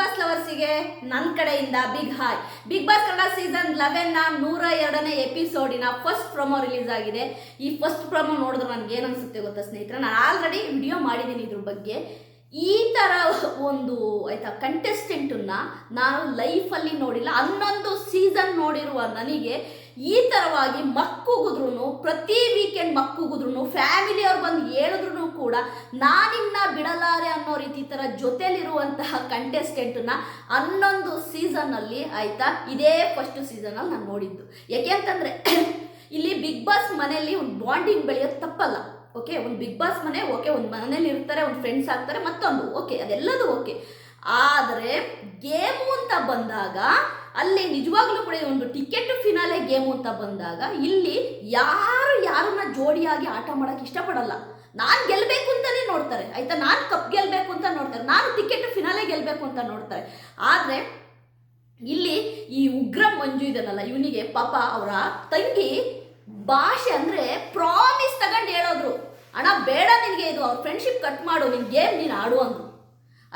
Boss ಲವರ್ಸಿಗೆ ನನ್ನ ಕಡೆಯಿಂದ Bigg hi Bigg Boss Kannada season ಲೆವೆನ್ನ ನೂರ ಎರಡನೇ ಎಪಿಸೋಡಿನ ಫಸ್ಟ್ ಪ್ರೊಮೋ ರಿಲೀಸ್ ಆಗಿದೆ. ಈ ಫಸ್ಟ್ ಪ್ರೊಮೋ ನೋಡಿದ್ರೆ ನನಗೆ ಏನು ಅನಿಸುತ್ತೆ ಗೊತ್ತಾ ಸ್ನೇಹಿತರೆ? ನಾನು ಆಲ್ರೆಡಿ ವಿಡಿಯೋ ಮಾಡಿದ್ದೀನಿ ಇದ್ರ ಬಗ್ಗೆ. ಈ ಥರ ಒಂದು ಆಯಿತಾ ಕಂಟೆಸ್ಟೆಂಟನ್ನು ನಾನು ಲೈಫಲ್ಲಿ ನೋಡಿಲ್ಲ. ಹನ್ನೊಂದು ಸೀಸನ್ ನೋಡಿರುವ ನನಗೆ ಈ ಥರವಾಗಿ ಮಕ್ಕುಗುದ್ರು ಪ್ರತಿ ವೀಕೆಂಡ್ ಮಕ್ಕುಗುದ್ರು ಫ್ಯಾಮಿಲಿಯವ್ರು ಬಂದು ಹೇಳಿದ್ರು ಕೂಡ ನಾನಿನ್ನ ಬಿಡಲಾರೆ ಅನ್ನೋ ರೀತಿ ಥರ ಜೊತೆಲಿರುವಂತಹ ಕಂಟೆಸ್ಟೆಂಟನ್ನ ಹನ್ನೊಂದು ಸೀಸನ್ನಲ್ಲಿ ಆಯ್ತಾ? ಇದೇ ಫಸ್ಟ್ ಸೀಸನಲ್ಲಿ ನಾನು ನೋಡಿದ್ದು. ಯಾಕೆ ಅಂತಂದರೆ ಇಲ್ಲಿ ಬಿಗ್ ಬಾಸ್ ಮನೆಯಲ್ಲಿ ಒಂದು ಬಾಂಡಿಂಗ್ ಬೆಳೆಯೋದು ತಪ್ಪಲ್ಲ. ಓಕೆ ಒಂದು ಬಿಗ್ ಬಾಸ್ ಮನೆ ಓಕೆ ಒಂದು ಮನೇಲಿ ಇರ್ತಾರೆ ಒಂದು ಫ್ರೆಂಡ್ಸ್ ಆಗ್ತಾರೆ, ಮತ್ತೊಂದು ಓಕೆ ಅದೆಲ್ಲದು ಓಕೆ ಆದರೆ ಗೇಮು ಅಂತ ಬಂದಾಗ ಅಲ್ಲಿ ನಿಜವಾಗ್ಲೂ ಕೂಡ ಒಂದು ಟಿಕೆಟ್ ಫಿನಾಲೆ ಗೇಮು ಅಂತ ಬಂದಾಗ ಇಲ್ಲಿ ಯಾರು ಯಾರನ್ನ ಜೋಡಿಯಾಗಿ ಆಟ ಮಾಡೋಕ್ಕೆ ಇಷ್ಟಪಡಲ್ಲ. ನಾನು ಗೆಲ್ಲಬೇಕು ಅಂತಲೇ ನೋಡ್ತಾರೆ. ಆಯ್ತಾ? ನಾನು ಕಪ್ ಗೆಲ್ಲಬೇಕು ಅಂತ ನೋಡ್ತಾರೆ. ನಾನು ಟಿಕೆಟ್ ಫಿನಾಲೆ ಗೆಲ್ಲಬೇಕು ಅಂತ ನೋಡ್ತಾರೆ. ಆದರೆ ಇಲ್ಲಿ ಈ ಉಗ್ರ ಮಂಜು ಇದನ್ನಲ್ಲ, ಇವನಿಗೆ ಪಾಪ ಅವರ ತಂಗಿ ಭಾಷೆ ಅಂದರೆ ಪ್ರಾಮಿಸ್ ತಗೊಂಡು ಹೇಳೋದ್ರು. ಅಣ್ಣ, ಬೇಡ ನಿನಗೆ ಇದು. ಅವ್ರ ಫ್ರೆಂಡ್ಶಿಪ್ ಕಟ್ ಮಾಡು. ನಿನ್ನ ಗೇಮ್ ನೀನು ಆಡು ಅಂದ್ರು.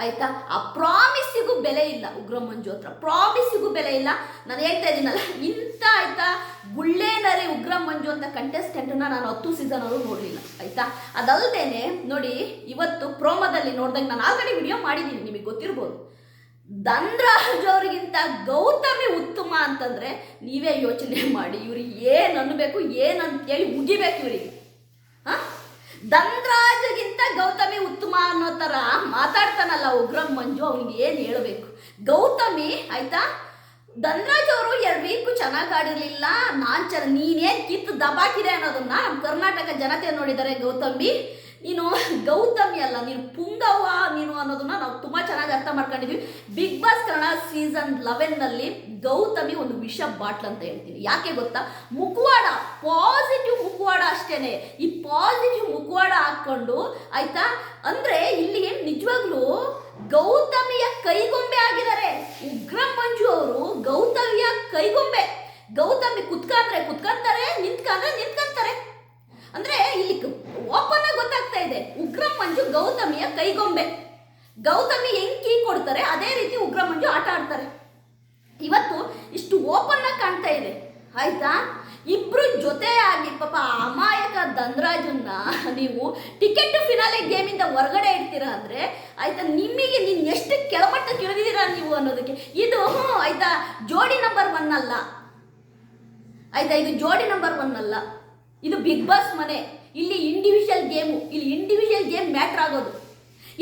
ಆಯ್ತಾ? ಆ ಪ್ರಾಮಿಸಿಗೂ ಬೆಲೆ ಇಲ್ಲ. ಉಗ್ರ ಮಂಜು ಹತ್ರ. ಪ್ರಾಮಿಸಿಗೂ ಬೆಲೆ ಇಲ್ಲ. ನಾನು ಹೇಳ್ತಾ ಇದ್ದೀನಲ್ಲ, ಇಂಥ ಆಯ್ತಾ? ಗುಳ್ಳೇನರಿ ಉಗ್ರ ಮಂಜು ಅಂತ ಕಂಟೆಸ್ಟೆಂಟನ್ನು ನಾನು ಹತ್ತು ಸೀಸನ್ ಅವರು ನೋಡಲಿಲ್ಲ. ಆಯ್ತಾ? ಅದಲ್ಲದೇನೆ ನೋಡಿ, ಇವತ್ತು ಪ್ರೋಮೋದಲ್ಲಿ ನೋಡಿದಾಗ ನಾನು ಆಲ್ರೆಡಿ ವಿಡಿಯೋ ಮಾಡಿದ್ದೀನಿ ನಿಮಗೆ ಗೊತ್ತಿರ್ಬೋದು. ಧನ್ರಾಜ್ ಅವರಿಗಿಂತ ಗೌತಮಿ ಉತ್ತಮ ಅಂತಂದ್ರೆ ನೀವೇ ಯೋಚನೆ ಮಾಡಿ. ಇವ್ರಿಗೆ ಏನು ಅನ್ಬೇಕು ಏನು ಅಂತೇಳಿ ಮುಗಿಬೇಕು ಇವರಿಗೆ. ಧನ್ರಾಜ್ಗಿಂತ ಗೌತಮಿ ಉತ್ತಮ ಅನ್ನೋ ಥರ ಮಾತಾಡ್ತಾನಲ್ಲ ಉಗ್ರಂ ಮಂಜು, ಅವನಿಗೆ ಏನು ಹೇಳಬೇಕು? ಗೌತಮಿ, ಆಯ್ತಾ? ಧನ್ರಾಜ್ ಅವರು ಎರಡು ವೀಕು ಚೆನ್ನಾಗಿ ಆಡಿರಲಿಲ್ಲ. ನಾನು ಚೆನ್ನ ನೀನೇನು ಕಿತ್ತು ದಬಾಕಿದೆ ಅನ್ನೋದನ್ನ ಕರ್ನಾಟಕ ಜನತೆ ನೋಡಿದ್ದಾರೆ ಗೌತಮಿ. ನೀನು ಗೌತಮಿ ಅಲ್ಲ, ನೀನು ಪುಂಗವ್ವ ನೀನು ಅನ್ನೋದನ್ನ ನಾವು ತುಂಬಾ ಚೆನ್ನಾಗಿ ಅರ್ಥ ಮಾಡ್ಕೊಂಡಿದ್ವಿ. ಬಿಗ್ ಬಾಸ್ ಕನ್ನಡ ಸೀಸನ್ ಲೆವೆನ್ನಲ್ಲಿ ಗೌತಮಿ ಒಂದು ವಿಷ ಬಾಟ್ಲ್ ಅಂತ ಹೇಳ್ತೀನಿ. ಯಾಕೆ ಗೊತ್ತಾ? ಮುಖವಾಡ ಪಾಸಿಟಿವ್ ಮುಖವಾಡ ಅಷ್ಟೇನೆ. ಈ ಪಾಸಿಟಿವ್ ಮುಖವಾಡ ಹಾಕ್ಕೊಂಡು, ಆಯ್ತಾ? ಅಂದ್ರೆ ಇಲ್ಲಿ ನಿಜವಾಗ್ಲೂ ಗೌತಮಿಯ ಕೈಗೊಂಬೆ ಆಗಿದ್ದಾರೆ. ಉಗ್ರ ಮಂಜು ಅವರು ಗೌತಮಿಯ ಕೈಗೊಂಬೆ. ಗೌತಮಿ ಕುತ್ಕಂದ್ರೆ ಕುತ್ಕಂತಾರೆ ನಿಂತ್ಕಂದ್ರೆ ನಿಂತ್ಕಂತಾರೆ ಅಂದ್ರೆ ಇಲ್ಲಿ ಓಪನ್ ಆಗಿ ಗೊತ್ತಾಗ್ತಾ ಇದೆ ಉಗ್ರ ಮಂಜು ಗೌತಮಿಯ ಕೈಗೊಂಬೆ. ಗೌತಮಿ ಹೆಂಗ್ ಕೀ ಕೊಡ್ತಾರೆ, ಅದೇ ರೀತಿ ಉಗ್ರ ಮಂಜು ಆಟ ಆಡ್ತಾರೆ. ಇವತ್ತು ಇಷ್ಟು ಓಪನ್ ಆಗಿ ಕಾಣ್ತಾ ಇದೆ. ಆಯ್ತಾ? ಇಬ್ರು ಜೊತೆಯಾಗಿ ಪಾಪ ಆ ಅಮಾಯಕ ಧನ್ರಾಜನ್ನ ನೀವು ಟಿಕೆಟ್ ಫಿನಾಲೆ ಗೇಮಿಂದ ಹೊರಗಡೆ ಇಡ್ತೀರಾ ಅಂದ್ರೆ, ಆಯ್ತಾ, ನಿಮಗೆ ನೀನು ಎಷ್ಟು ಕೆಳಮಟ್ಟಕ್ಕೆ ಇಳಿದಿದ್ದೀರಾ ನೀವು ಅನ್ನೋದಕ್ಕೆ. ಇದು ಹ್ಞೂ ಆಯ್ತಾ, ಜೋಡಿ ನಂಬರ್ ಒನ್ ಅಲ್ಲ. ಆಯ್ತಾ, ಇದು ಜೋಡಿ ನಂಬರ್ ಒನ್ ಅಲ್ಲ. ಇದು ಬಿಗ್ ಬಾಸ್ ಮನೆ. ಇಲ್ಲಿ ಇಂಡಿವಿಜುವಲ್ ಗೇಮು ಇಲ್ಲಿ ಇಂಡಿವಿಜುವಲ್ ಗೇಮ್ ಮ್ಯಾಟ್ರ್ ಆಗೋದು.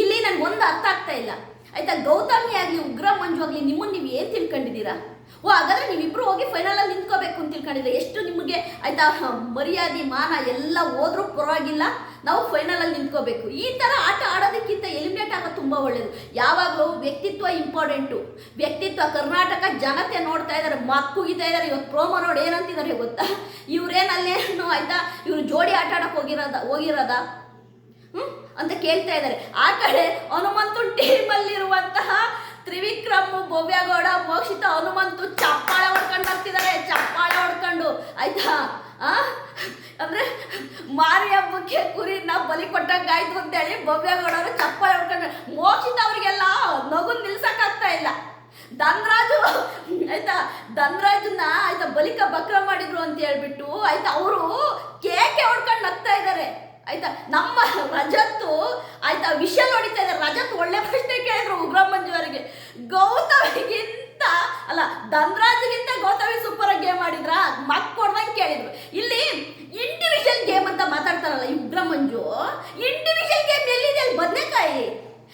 ಇಲ್ಲಿ ನನಗೆ ಒಂದು ಅರ್ಥ ಆಗ್ತಾ ಇಲ್ಲ. ಆಯ್ತಾ, ಗೌತಮಿ ಆಗಲಿ, ಉಗ್ರ ಮಂಜು ಆಗಲಿ ನಿಮ್ಮನ್ನು ನೀವು ಏನು ತಿಳ್ಕೊಂಡಿದ್ದೀರಾ? ಓ, ಹಾಗಾದ್ರೆ ನೀವಿಬ್ರು ಹೋಗಿ ಫೈನಲಲ್ಲಿ ನಿಂತ್ಕೋಬೇಕು ಅಂತ ತಿಳ್ಕೊಂಡಿದ್ರೆ ಎಷ್ಟು ನಿಮಗೆ, ಆಯ್ತಾ, ಮರ್ಯಾದೆ, ಮಾನ ಎಲ್ಲ ಹೋದ್ರೂ ಪರವಾಗಿಲ್ಲ. ನಾವು ಫೈನಲಲ್ಲಿ ನಿಂತ್ಕೋಬೇಕು. ಈ ಥರ ಆಟ ಆಗೋದು ತುಂಬ ಒಳ್ಳೆಯದು ಯಾವಾಗಲೂ ವ್ಯಕ್ತಿತ್ವ ಇಂಪಾರ್ಟೆಂಟು ವ್ಯಕ್ತಿತ್ವ ಕರ್ನಾಟಕ ಜನತೆ ನೋಡ್ತಾ ಇದ್ದಾರೆ ಮಕ್ಕುಗಿತಾ ಇದ್ದಾರೆ ಇವತ್ತು ಪ್ರೋಮೋ ನೋಡಿ ಏನಂತಿದ್ದಾರೆ ಗೊತ್ತಾ? ಇವ್ರೇನಲ್ಲೇನು ಆಯ್ತಾ? ಇವರು ಜೋಡಿ ಆಟ ಆಡಕ್ಕೆ ಹೋಗಿರೋದ ಹೋಗಿರೋದ? ಹ್ಞೂ ಅಂತ ಕೇಳ್ತಾ ಇದ್ದಾರೆ ಆ ಕಡೆ ಹನುಮಂತು ಟೀಮಲ್ಲಿರುವಂತಹ ತ್ರಿವಿಕ್ರಮ್, ಭವ್ಯಗೌಡ, ಮೋಕ್ಷಿತ ಹನುಮಂತು ಚಪ್ಪಾಳೆ ಹೊಡ್ಕೊಂಡು ಬರ್ತಿದ್ದಾರೆ ಚಪ್ಪಾಳೆ ಹೊಡ್ಕೊಂಡು. ಆಯ್ತಾ? ಅಂದ್ರೆ ಮಾರಿ ಹಬ್ಬಕ್ಕೆ ಕುರಿನ ಬಲಿ ಕೊಟ್ಟಂಗಾಯ್ತು ಅಂತೇಳಿ ಭವ್ಯಗೌಡರು ಚಪ್ಪಲಿ ಹೊಡ್ಕೊಂಡು ಮೋಕ್ಷಿತ ಅವರಿಗೆಲ್ಲ ನಗು ನಿಲ್ಸಕ್ಕಾಗ್ತಾ ಇಲ್ಲ. ಧನ್ರಾಜು, ಆಯ್ತಾ, ಧನ್ರಾಜನ್ನ ಆಯ್ತಾ ಬಲಿಕ ಬಕ್ರ ಮಾಡಿದ್ರು ಅಂತ ಹೇಳ್ಬಿಟ್ಟು ಆಯ್ತಾ ಅವರು ಕೇಕೆ ಹೊಡ್ಕೊಂಡು ನಗ್ತಾ ಇದ್ದಾರೆ ಆಯ್ತಾ, ನಮ್ಮ ರಜತ್ತು, ಆಯ್ತಾ ವಿಷಯ ನೋಡಿತಾ ಇದ್ದಾರೆ ರಜತ್ ಒಳ್ಳೆ ಪ್ರಶ್ನೆ ಕೇಳಿದ್ರು ಉಗ್ರ ಮಂಜು ಅವರಿಗೆ. ಗೌತಮಿಗಿಂತ, ಅಲ್ಲ, ಧನ್ರಾಜಿಗಿಂತ ಗೌತಮಿ ಸೂಪರ್ ಗೇಮ್ ಮಾಡಿದ್ರ ಮಕ್ ಕೊಡ್ದಂಗೆ ಕೇಳಿದ್ರು. ಇಲ್ಲಿ ಇಂಡಿವಿಜುವಲ್ ಗೇಮ್ ಅಂತ ಮಾತಾಡ್ತಾರಲ್ಲ ಇಬ್ಬರ ಮಂಜು ಇಂಡಿವಿಜುವಲ್ ಗೇಮ್ ಎಲ್ಲಿದೆ ಅಲ್ಲಿ ಬದನೆಕಾಯಿ.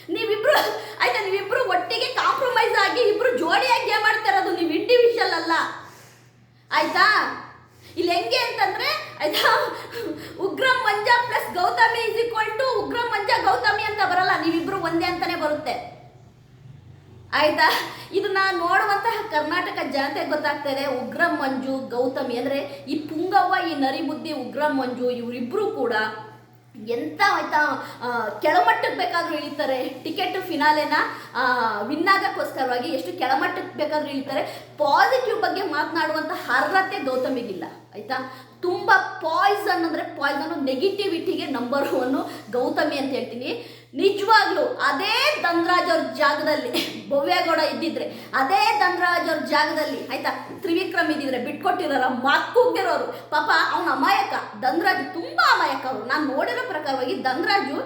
ನೀವಿಬ್ರು, ಆಯ್ತಾ, ನೀವಿಬ್ರು ಒಟ್ಟಿಗೆ ಕಾಂಪ್ರಮೈಸ್ ಆಗಿ, ಇಬ್ರು ಜೋಡಿಯಾಗಿ ಗೇಮ್ ಆಡ್ತಾ ನೀವು ಇಂಡಿವಿಜುವಲ್ ಅಲ್ಲ. ಆಯ್ತಾ? ಇಲ್ಲಿ ಹೆಂಗೆ ಅಂತಂದ್ರೆ, ಆಯ್ತಾ Ugra Manja plus Gautami is equal to Ugra Manja Gautami ಅಂತ ಬರಲ್ಲ. ನೀವಿಬ್ರು ಒಂದೇ ಅಂತಾನೆ ಬರುತ್ತೆ. ಆಯ್ತಾ? ಇದನ್ನ ನೋಡುವಂತಹ ಕರ್ನಾಟಕ ಜನತೆ ಗೊತ್ತಾಗ್ತಾ ಇದೆ. ಉಗ್ರ ಮಂಜು, ಗೌತಮಿ ಅಂದ್ರೆ ಈ ಪುಂಗವ್ವ, ಈ ನರಿಬುದ್ಧಿ ಉಗ್ರ ಮಂಜು ಇವರಿಬ್ರು ಕೂಡ ಎಂಥ ಆಯ್ತಾ ಕೆಳಮಟ್ಟಕ್ಕೆ ಬೇಕಾದರೂ ಇಳಿತಾರೆ. ಟಿಕೆಟ್ ಫಿನಾಲೆನ ವಿನ್ ಆಗಕ್ಕೋಸ್ಕರವಾಗಿ ಎಷ್ಟು ಕೆಳಮಟ್ಟಕ್ಕೆ ಬೇಕಾದರೂ ಇಳಿತಾರೆ. ಪಾಸಿಟಿವ್ ಬಗ್ಗೆ ಮಾತನಾಡುವಂಥ ಅರ್ಹತೆ ಗೌತಮಿಗಿಲ್ಲ. ಆಯ್ತಾ? ತುಂಬ ಪಾಯ್ಸನ್ ಅಂದರೆ ಪಾಯ್ಸನ್ ನೆಗೆಟಿವಿಟಿಗೆ ನಂಬರ್ ಒನ್ನು ಗೌತಮಿ ಅಂತ ಹೇಳ್ತೀನಿ. ನಿಜವಾಗ್ಲೂ ಅದೇ ಧನರಾಜ್ ಅವ್ರ ಜಾಗದಲ್ಲಿ ಭವ್ಯಗೌಡ ಇದ್ದಿದ್ರೆ, ಅದೇ ಧನರಾಜ್ ಅವ್ರ ಜಾಗದಲ್ಲಿ ಆಯ್ತಾ, ತ್ರಿವಿಕ್ರಮ್ ಇದ್ದಿದ್ರೆ ಬಿಟ್ಕೊಟ್ಟಿರಲ್ಲ ಮಕ್ಕೂಗಿರೋರು ಪಾಪ ಅವನ ಅಮಾಯಕ, ಧನರಾಜ್ ತುಂಬಾ ಅಮಾಯಕ ಅವರು. ನಾನು ನೋಡಿರೋ ಪ್ರಕಾರವಾಗಿ ಧನ್ರಾಜು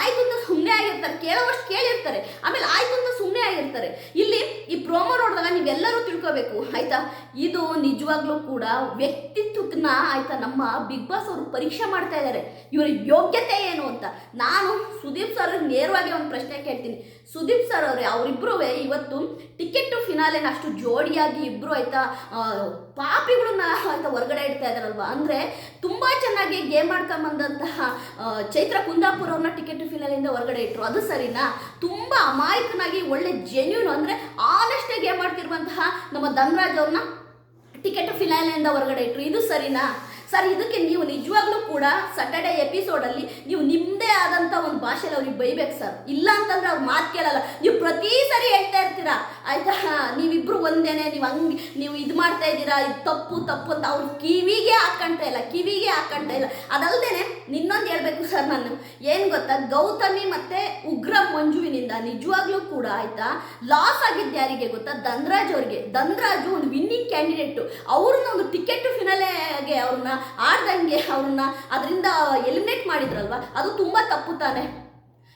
ಆಯ್ತು ಅಂತ ಸುಮ್ಮನೆ ಆಗಿರ್ತಾರೆ, ಕೇಳೋವಷ್ಟು ಕೇಳಿರ್ತಾರೆ. ಆಮೇಲೆ ಆಯ್ತು ಅಂತ ಸುಮ್ಮನೆ ಆಗಿರ್ತಾರೆ. ಇಲ್ಲಿ ಈ ಪ್ರೋಮೋ ನೋಡಿದಾಗ ನೀವೆಲ್ಲರೂ ತಿಳ್ಕೋಬೇಕು, ಆಯ್ತಾ? ಇದು ನಿಜವಾಗ್ಲೂ ಕೂಡ ವ್ಯಕ್ತಿತ್ವನ ಆಯ್ತಾ, ನಮ್ಮ ಬಿಗ್ ಬಾಸ್ ಅವರು ಪರೀಕ್ಷೆ ಮಾಡ್ತಾ ಇದ್ದಾರೆ ಇವರ ಯೋಗ್ಯತೆ ಏನು ಅಂತ? ನಾನು ಸುದೀಪ್ ಸರ್ ನೇರವಾಗಿ ಒಂದು ಪ್ರಶ್ನೆ ಕೇಳ್ತೀನಿ. ಸುದೀಪ್ ಸರ್ ಅವರೇ ಅವರಿಬ್ಬರೂ ಇವತ್ತು ಟಿಕೆಟ್ ಫಿನಾಲೆನ ಅಷ್ಟು ಜೋಡಿಯಾಗಿ ಇಬ್ಬರು ಆಯ್ತಾ ಪಾಪಿಗಳನ್ನ ಆಯ್ತಾ ಹೊರಗಡೆ ಇಡ್ತಾ ಇದಾರಲ್ವಾ ಅಂದರೆ ತುಂಬ ಚೆನ್ನಾಗಿ ಗೇಮ್ ಆಡ್ಕೊಂಬಂದಂತಹ ಬಂದಂತಹ ಚೈತ್ರ ಕುಂದಾಪುರ ಅವ್ರನ್ನ ಟಿಕೆಟ್ ಫಿನಾಲಿಂದ ಹೊರಗಡೆ ಇಟ್ಟರು ಅದು ಸರಿನಾ? ತುಂಬ ಅಮಾಯಕನಾಗಿ ಒಳ್ಳೆ ಜೆನ್ಯೂನ್ ಅಂದರೆ ಆನೆಸ್ಟಾಗಿ ಗೇಮ್ ಆಡ್ತಿರುವಂತಹ ನಮ್ಮ ಧನ್ರಾಜ್ ಅವ್ರನ್ನ ಟಿಕೆಟ್ ಫಿನಾಲಿಂದ ಹೊರಗಡೆ ಇಟ್ಟರು ಇದು ಸರಿನಾ? ಸರ್, ಇದಕ್ಕೆ ನೀವು ನಿಜವಾಗ್ಲೂ ಕೂಡ ಸಟರ್ಡೆ ಎಪಿಸೋಡಲ್ಲಿ ನೀವು ನಿಮ್ಮದೇ ಆದಂಥ ಒಂದು ಭಾಷೆಯಲ್ಲಿ ಅವ್ರಿಗೆ ಬೈಬೇಕು ಸರ್. ಇಲ್ಲ ಅಂತಂದ್ರೆ ಅವ್ರು ಮಾತು ಕೇಳಲ್ಲ. ನೀವು ಪ್ರತಿ ಸರಿ ಹೇಳ್ತಾ ಇರ್ತೀರಾ? ಆಯ್ತಾ? ನೀವಿಬ್ರು ಒಂದೇನೆ, ನೀವು ಹಂಗೆ, ನೀವು ಇದು ಮಾಡ್ತಾ ಇದ್ದೀರಾ? ಇದು ತಪ್ಪು ತಪ್ಪು ಅಂತ ಅವ್ರು ಕಿವಿಗೆ ಹಾಕ್ಕಂತ ಇಲ್ಲ, ಕಿವಿಗೆ ಹಾಕ್ಕಂತ ಇಲ್ಲ. ಅದಲ್ದೇನೆ ನಿನ್ನೊಂದು ಹೇಳ್ಬೇಕು ಸರ್ ನಾನು. ಏನು ಗೊತ್ತಾ? ಗೌತಮಿ ಮತ್ತೆ ಉಗ್ರ ಮಂಜುವಿನಿಂದ ನಿಜವಾಗ್ಲೂ ಕೂಡ ಆಯ್ತಾ? ಲಾಸ್ ಆಗಿದ್ದು ಯಾರಿಗೆ ಗೊತ್ತಾ? ಧನ್ರಾಜ್ ಅವ್ರಿಗೆ. ಧನ್ರಾಜು ಒಂದು ವಿನ್ನಿಂಗ್ ಕ್ಯಾಂಡಿಡೇಟು ಅವ್ರನ್ನ ಒಂದು ಟಿಕೆಟ್ ಫಿನಲೆಗೆ ಅವ್ರನ್ನ ಆಡ್ದಂಗೆ ಅವ್ರನ್ನ ಅದರಿಂದ ಎಲಿಮಿನೇಟ್ ಮಾಡಿದ್ರಲ್ವ? ಅದು ತುಂಬ ತಪ್ಪು ತಾನೆ.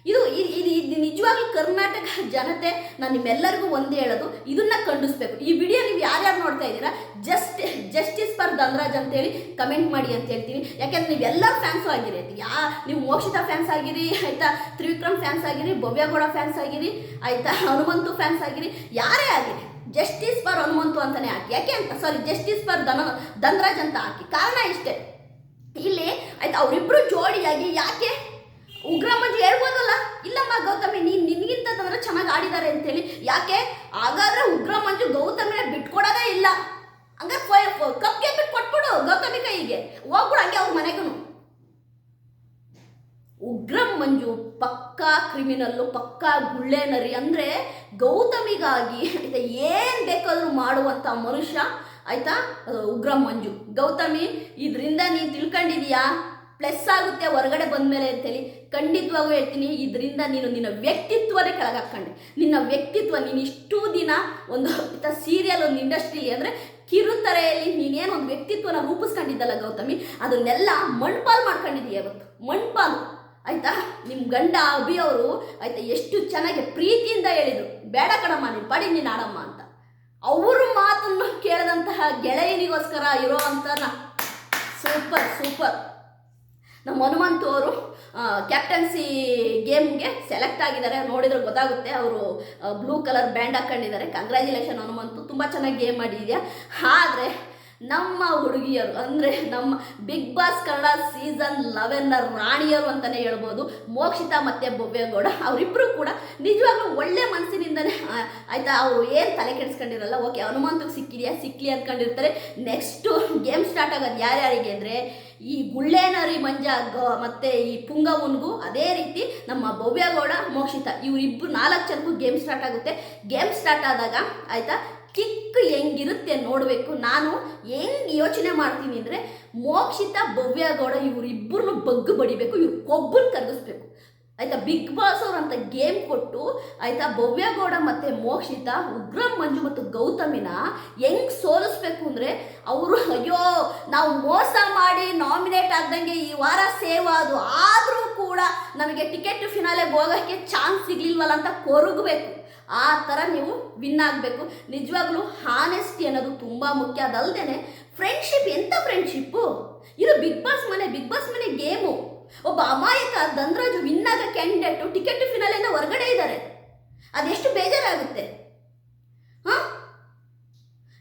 ಇದು ಇದು ಇದು ನಿಜವಾಗ್ಲೂ ಕರ್ನಾಟಕ ಜನತೆ ನಾನು ನಿಮ್ಮೆಲ್ಲರಿಗೂ ಒಂದೇ ಹೇಳೋದು, ಇದನ್ನ ಖಂಡಿಸ್ಬೇಕು. ಈ ವಿಡಿಯೋ ನೀವು ಯಾರ್ಯಾರು ನೋಡ್ತಾ ಇದ್ದೀರಾ ಜಸ್ಟ್ ಜಸ್ಟಿಸ್ ಫಾರ್ ಧನ್ರಾಜ್ ಅಂತೇಳಿ ಕಮೆಂಟ್ ಮಾಡಿ ಅಂತ ಹೇಳ್ತೀನಿ. ಯಾಕೆಂದ್ರೆ ಎಲ್ಲ ಫ್ಯಾನ್ಸು ಆಗಿರಿ. ಯಾ, ನೀವು ಮೋಕ್ಷಿತಾ ಫ್ಯಾನ್ಸ್ ಆಗಿರಿ, ಆಯ್ತಾ? ತ್ರಿವಿಕ್ರಮ್ ಫ್ಯಾನ್ಸ್ ಆಗಿರಿ, ಭವ್ಯಗೌಡ ಫ್ಯಾನ್ಸ್ ಆಗಿರಿ, ಆಯ್ತಾ? ಹನುಮಂತು ಫ್ಯಾನ್ಸ್ ಆಗಿರಿ, ಯಾರೇ ಆಗಿರಿ. ಜಸ್ಟಿಸ್ ಫಾರ್ ಹನುಮಂತು ಅಂತಾನೆ ಹಾಕಿ. ಯಾಕೆ ಅಂತ? ಸಾರಿ ಜಸ್ಟಿಸ್ ಫಾರ್ ಧನ ಧನರಾಜ್ ಅಂತ ಹಾಕಿ. ಕಾರಣ ಇಷ್ಟೇ. ಇಲ್ಲಿ ಆಯ್ತು ಅವರಿಬ್ಬರು ಜೋಡಿಯಾಗಿ ಯಾಕೆ ಉಗ್ರ ಮಂಜು ಹೇಳ್ಬೋದಲ್ಲ? ಇಲ್ಲಮ್ಮ ಗೌತಮಿ, ನೀನ್ ನಿನ್ಗಿಂತಂದ್ರೆ ಚೆನ್ನಾಗಿ ಆಡಿದ್ದಾರೆ ಅಂತೇಳಿ. ಯಾಕೆ? ಹಾಗಾದ್ರೆ ಉಗ್ರ ಮಂಜು ಗೌತಮಿನ ಬಿಟ್ಕೊಡೋದೇ ಇಲ್ಲ ಹಂಗಾರೆ ಕಪ್ಗೆ ಬಿಟ್ಟು ಕೊಟ್ಬಿಡು ಗೌತಮಿ ಕೈಗೆ ಹೋಗ್ಬಿಡು ಹಂಗೆ ಅವ್ರ ಮನೆಗೂ ಉಗ್ರಂ ಮಂಜು ಪಕ್ಕಾ ಕ್ರಿಮಿನಲ್ಲು, ಪಕ್ಕಾ ಗುಳ್ಳೆ ನರಿ ಅಂದರೆ ಗೌತಮಿಗಾಗಿ ಆಯ್ತಾ ಏನು ಬೇಕಾದರೂ ಮಾಡುವಂಥ ಮನುಷ್ಯ, ಆಯ್ತಾ? ಉಗ್ರ ಮಂಜು. ಗೌತಮಿ, ಇದರಿಂದ ನೀನು ತಿಳ್ಕೊಂಡಿದೀಯಾ? ಪ್ಲಸ್ ಆಗುತ್ತೆ, ಹೊರಗಡೆ ಬಂದಮೇಲೆ ಅಂತೇಳಿ ಖಂಡಿತವಾಗೂ ಹೇಳ್ತೀನಿ, ಇದರಿಂದ ನೀನು ನಿನ್ನ ವ್ಯಕ್ತಿತ್ವನೇ ಕೆಳಗಾಕೊಂಡೆ ನಿನ್ನ ವ್ಯಕ್ತಿತ್ವ, ನೀನು ಇಷ್ಟು ದಿನ ಒಂದು ಸೀರಿಯಲ್ ಒಂದು ಇಂಡಸ್ಟ್ರಿಲಿ ಅಂದರೆ ಕಿರುತೆರೆಯಲ್ಲಿ ನೀನೇನು ಒಂದು ವ್ಯಕ್ತಿತ್ವನ ರೂಪಿಸ್ಕೊಂಡಿದ್ದಲ್ಲ ಗೌತಮಿ, ಅದನ್ನೆಲ್ಲ ಮಣ್ಪಾಲು ಮಾಡ್ಕೊಂಡಿದೀಯ ಇವತ್ತು. ಮಣ್ಪಾಲು ಆಯ್ತಾ? ನಿಮ್ಮ ಗಂಡ ಅಭಿ ಅವರು ಆಯ್ತಾ ಎಷ್ಟು ಚೆನ್ನಾಗಿ ಪ್ರೀತಿಯಿಂದ ಹೇಳಿದರು. ಬೇಡ ಕಣಮ್ಮ, ನೀನು ಪಡಿ, ನೀನು ಆಡಮ್ಮ ಅಂತ. ಅವರು ಮಾತನ್ನು ಕೇಳಿದಂತಹ ಗೆಳೆಯನಿಗೋಸ್ಕರ ಇರೋ ಅಂತ ಸೂಪರ್ ಸೂಪರ್. ನಮ್ಮ ಹನುಮಂತು ಅವರು ಕ್ಯಾಪ್ಟನ್ಸಿ ಗೇಮ್ಗೆ ಸೆಲೆಕ್ಟ್ ಆಗಿದ್ದಾರೆ. ನೋಡಿದ್ರೆ ಗೊತ್ತಾಗುತ್ತೆ, ಅವರು ಬ್ಲೂ ಕಲರ್ ಬ್ಯಾಂಡ್ ಹಾಕೊಂಡಿದ್ದಾರೆ. ಕಂಗ್ರ್ಯಾಚುಲೇಷನ್ ಹನುಮಂತು. ತುಂಬ ಚೆನ್ನಾಗಿ ಗೇಮ್ ಮಾಡಿದ್ಯಾ ಆದರೆ ನಮ್ಮ ಹುಡುಗಿಯರು ಅಂದರೆ ನಮ್ಮ ಬಿಗ್ ಬಾಸ್ ಕನ್ನಡ ಸೀಸನ್ ಲೆವೆನ್ನ ರಾಣಿಯರು ಅಂತಲೇ ಹೇಳ್ಬೋದು. ಮೋಕ್ಷಿತಾ ಮತ್ತು ಬೊಬ್ಬೇಗೌಡ ಅವರಿಬ್ಬರು ಕೂಡ ನಿಜವಾಗ್ಲೂ ಒಳ್ಳೆ ಮನಸ್ಸಿನಿಂದನೇ ಆಯಿತಾ, ಅವರು ಏನು ತಲೆ ಕೆಡಿಸ್ಕೊಂಡಿರಲ್ಲ, ಓಕೆ ಹನುಮಂತಕ್ಕೆ ಸಿಕ್ಕಿದೆಯಾ ಸಿಕ್ಕಲಿ ಅಂದ್ಕೊಂಡಿರ್ತಾರೆ ನೆಕ್ಸ್ಟು ಗೇಮ್ ಸ್ಟಾರ್ಟ್ ಆಗೋದು ಯಾರ್ಯಾರಿಗೆ ಅಂದರೆ, ಈ ಗುಳ್ಳೇನರಿ ಮಂಜ ಮತ್ತು ಈ ಪುಂಗವನ್ಗೂ ಅದೇ ರೀತಿ ನಮ್ಮ ಭವ್ಯಗೌಡ, ಮೋಕ್ಷಿತ ಇವರಿಬ್ಬರು ನಾಲ್ಕು ಜನಕ್ಕೂ ಗೇಮ್ ಸ್ಟಾರ್ಟ್ ಆಗುತ್ತೆ. ಗೇಮ್ ಸ್ಟಾರ್ಟ್ ಆದಾಗ, ಆಯಿತಾ ಕಿಕ್ ಹೆಂಗಿರುತ್ತೆ ನೋಡಬೇಕು. ನಾನು ಹೆಂಗೆ ಯೋಚನೆ ಮಾಡ್ತೀನಿ ಅಂದರೆ ಮೋಕ್ಷಿತ ಭವ್ಯಗೌಡ ಇವರಿಬ್ಬರನ್ನು ಬಗ್ಗು ಬಡಿಬೇಕು, ಇವ್ರು ಕೊಬ್ಬನ್ನು ಕರಗಿಸ್ಬೇಕು. ಆಯ್ತಾ ಬಿಗ್ ಬಾಸ್ ಅವ್ರಂತ ಗೇಮ್ ಕೊಟ್ಟು, ಆಯ್ತಾ ಭವ್ಯಗೌಡ ಮತ್ತು ಮೋಕ್ಷಿತ ಉಗ್ರ ಮಂಜು ಮತ್ತು ಗೌತಮಿನ ಹೆಂಗ್ ಸೋಲಿಸ್ಬೇಕು ಅಂದರೆ ಅವರು, ಅಯ್ಯೋ, ನಾವು ಮೋಸ ಮಾಡಿ ನಾಮಿನೇಟ್ ಆಗ್ದಂಗೆ ಈ ವಾರ ಸೇವ್ ಅದು ಆದರೂ ಕೂಡ ನಮಗೆ ಟಿಕೆಟ್ ಫಿನಾಲೆಗೆ ಹೋಗೋಕ್ಕೆ ಚಾನ್ಸ್ ಸಿಗ್ಲಿಲ್ವಲ್ಲ ಅಂತ ಕೊರಗಬೇಕು. ಆ ಥರ ನೀವು ವಿನ್ ಆಗಬೇಕು. ನಿಜವಾಗ್ಲೂ ಹಾನೆಸ್ಟಿ ಅನ್ನೋದು ತುಂಬ ಮುಖ್ಯ. ಅದಲ್ಲದೆ ಫ್ರೆಂಡ್ಶಿಪ್ ಎಂಥ ಫ್ರೆಂಡ್ಶಿಪ್ಪು ಇದು ಬಿಗ್ ಬಾಸ್ ಮನೆ ಬಿಗ್ ಬಾಸ್ ಮನೆ ಗೇಮು ಒಬ್ಬ ಅಮಾಯಕ ಧನ್ರಾಜು ವಿನ್ ಆಗ ಕ್ಯಾಂಡಿಡೇಟು ಟಿಕೆಟ್ ಫಿನಾಲೆಯಿಂದ ಹೊರಗಡೆ ಇದ್ದಾರೆ. ಅದೆಷ್ಟು ಬೇಜಾರಾಗುತ್ತೆ? ಹಾಂ?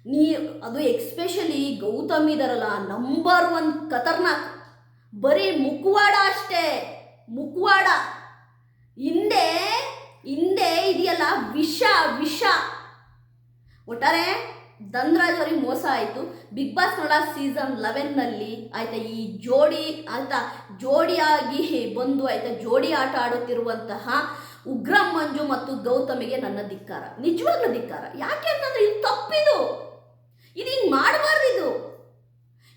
ನೀ, ಅದು ಎಕ್ಸ್ಪೆಷಲಿ ಗೌತಮ್ ಇದಾರಲ್ಲ ನಂಬರ್ ಒನ್ ಖತರ್ನಾಕ್. ಬರೀ ಮುಖವಾಡ ಅಷ್ಟೇ ಮುಖವಾಡ ಹಿಂದೆ ಹಿಂದೆ ಇದೆಯಲ್ಲ ವಿಷ ವಿಷ. ಒಟ್ಟಾರೆ ಧನ್ರಾಜ್ ಅವ್ರಿಗೆ ಮೋಸ ಆಯಿತು. ಬಿಗ್ ಬಾಸ್ ನೋಡ ಸೀಸನ್ ಲೆವೆನ್ನಲ್ಲಿ ಆಯಿತಾ ಈ ಜೋಡಿ, ಆಯ್ತಾ ಜೋಡಿಯಾಗಿ ಬಂದು ಆಯಿತಾ ಜೋಡಿ ಆಟ ಆಡುತ್ತಿರುವಂತಹ ಉಗ್ರಂ ಮಂಜು ಮತ್ತು ಗೌತಮಿಗೆ ನನ್ನ ಧಿಕ್ಕಾರ. ನಿಜವಾಗ್ಲೂ ಧಿಕ್ಕಾರ. ಯಾಕೆ ಅಂತಂದ್ರೆ ಇದು ತಪ್ಪಿದು. ಇದು ಹಿಂಗೆ ಮಾಡಬಾರ್ದು ಇದು.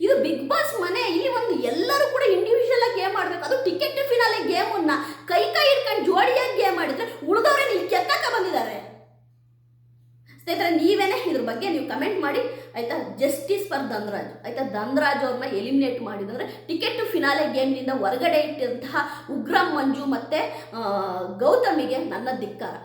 ಇದು ಬಿಗ್ ಬಾಸ್ ಮನೆ. ಇಲ್ಲಿ ಒಂದು ಎಲ್ಲರೂ ಕೂಡ ಇಂಡಿವಿಜುವಲ್ ಆಗಿ ಗೇಮ್ ಆಡ್ಬೇಕು. ಅದು ಟಿಕೆಟ್ ಫಿನಾಲೆ ಗೇಮನ್ನ ಕೈ ಕೈ ಇಟ್ಕೊಂಡು ಜೋಡಿಯಾಗಿ ಗೇಮ್ ಮಾಡಿದ್ರೆ ಸ್ನೇಹಿತರೆ, ನೀವೇನೇ ಇದ್ರ ಬಗ್ಗೆ ನೀವು ಕಮೆಂಟ್ ಮಾಡಿ. ಆಯ್ತಾ? Justice for Dhanraj. ಆಯ್ತಾ? ಧನ್ರಾಜ್ ಅವ್ರನ್ನ ಎಲಿಮಿನೇಟ್ ಮಾಡಿದಂದ್ರೆ ಟಿಕೆಟ್ ಟು ಫಿನಾಲೆ ಗೇಮ್ನಿಂದ ಹೊರಗಡೆ ಇಟ್ಟಂತಹ ಉಗ್ರಂ ಮಂಜು ಮತ್ತೆ ಗೌತಮಿಗೆ ನನ್ನ ಧಿಕ್ಕಾರ.